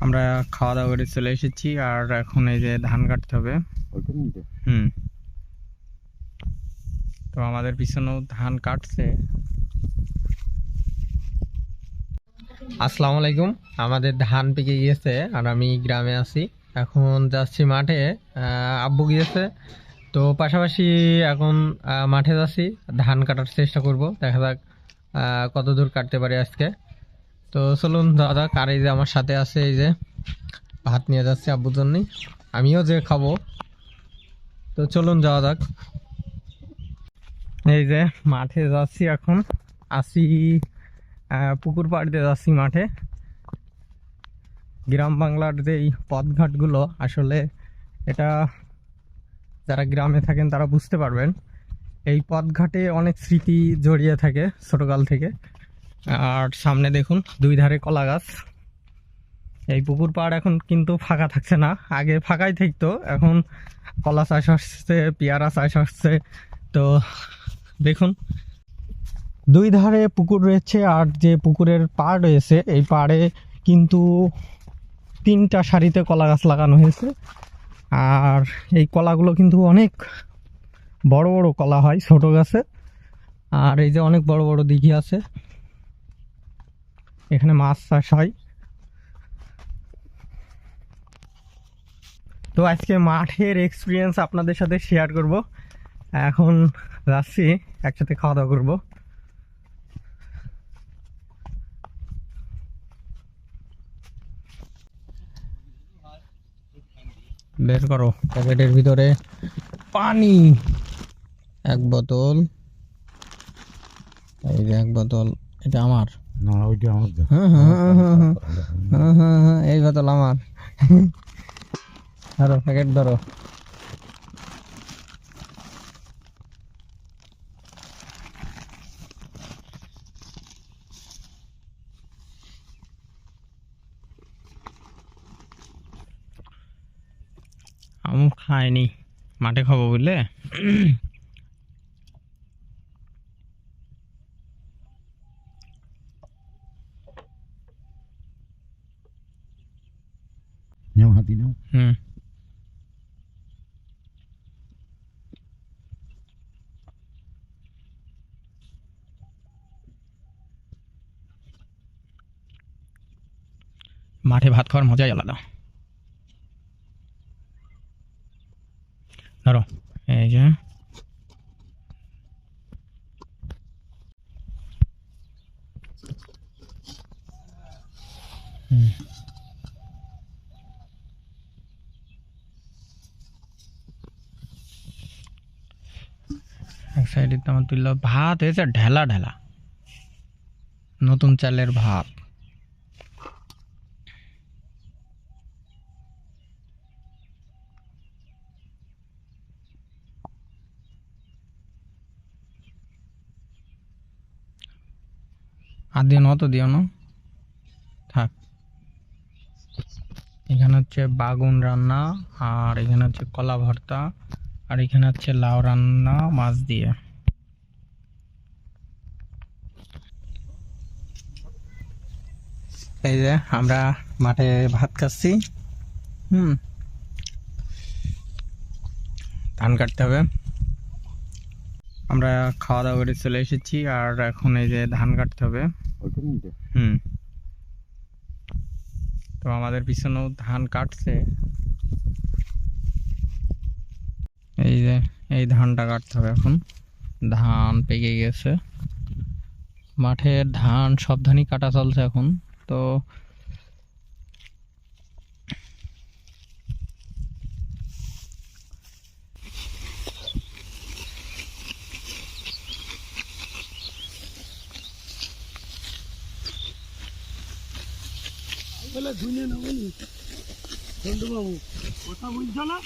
আমরা খাওয়া দাওয়া করে চলে এসেছি আর এখন এই যে ধান কাটতে হবে। হুম। তো আমাদের পিছনেও ধান কাটছে। আসসালামু আলাইকুম। আমাদের ধান পেকে গিয়েছে আর আমি গ্রামে আছি। এখন যাচ্ছি মাঠে আহ, আব্বু গিয়েছে। তো পাশাপাশি এখন আহ, মাঠে যাচ্ছি। ধান কাটার চেষ্টা করব দেখা যাক আহ, কত দূর কাটতে পারি আজকে। তো চলুন দাদা আর এই যে আমার সাথে আছে, এই যে ভাত নিয়ে যাচ্ছি আব্বুর জন্যই। আমিও যে খাব। তো চলুন যাওয়া যাক। এই যে মাঠে যাচ্ছি এখন। আসি পুকুর পাড় দিয়ে যাচ্ছি মাঠে। গ্রাম বাংলার যে এই পথঘাটগুলো, আসলে এটা যারা গ্রামে থাকেন তারা বুঝতে পারবেন। এই পথঘাটে অনেক স্মৃতি জড়িয়ে থাকে ছোটকাল থেকে। আর সামনে দেখুন, দুই ধারে কলা গাছ। এই পুকুর পাড় এখন কিন্তু ফাঁকা থাকছে না। আগে ফাঁকাই থাকতো, এখন কলা চাষ হচ্ছে পেয়ারা চাষ হচ্ছে তো দেখুন, দুই ধারে পুকুর রয়েছে আর যে পুকুরের পাড় রয়েছে, এই পাড়ে কিন্তু তিনটা সারিতে কলা গাছ লাগানো হয়েছে। আর এই কলাগুলো কিন্তু অনেক বড় বড় কলা হয় ছোট গাছে। আর এই যে অনেক বড় বড় দিঘি আছে। এখানে মাছ চাষ হয়। তো আজকে মাঠের এক্সপিরিয়েন্স আপনাদের সাথে শেয়ার করব। এখন যাচ্ছি, একসাথে খাওয়া দাওয়া করব। বের করো, প্যাকেটের ভিতরে পানি। এক বোতল। এই যে এক বোতল, এটা আমার। আমি খাইনি হ্যাঁ, হ্যাঁ, হ্যাঁ, এই খায়নি। মাঠে খাব বুঝলে? হাতি নাও হুম মাঠে ভাত খাওয়ার মজাই আলাদা। ধরো এই যে। হুম সাইডে তোমার তুলল, ভাত হয়েছে ঢেলা ঢেলা। নতুন চালের ভাত। আর দিও দিও না। থাক। এখানে হচ্ছে বাগুন রান্না, আর এখানে হচ্ছে কলা ভর্তা। আর এখানে হচ্ছে লাউ রান্না মাছ দিয়ে। এই যে আমরা মাঠে ভাত খাচ্ছি। হুম। ধান কাটতে হবে। আমরা খাওয়া দাওয়া করে চলে এসেছি আর এখন এই যে ধান কাটতে হবে। হুম। তো আমাদের পিছনেও ধান কাটছে এই যে এই ধানটা কাটতে হবে এখন। ধান পেকে গেছে। মাঠের ধান সব ধানই কাটা চলছে এখন, তো বলে ধুনে না। বলি বন্ধু বাবু, কথা বুঝছ না?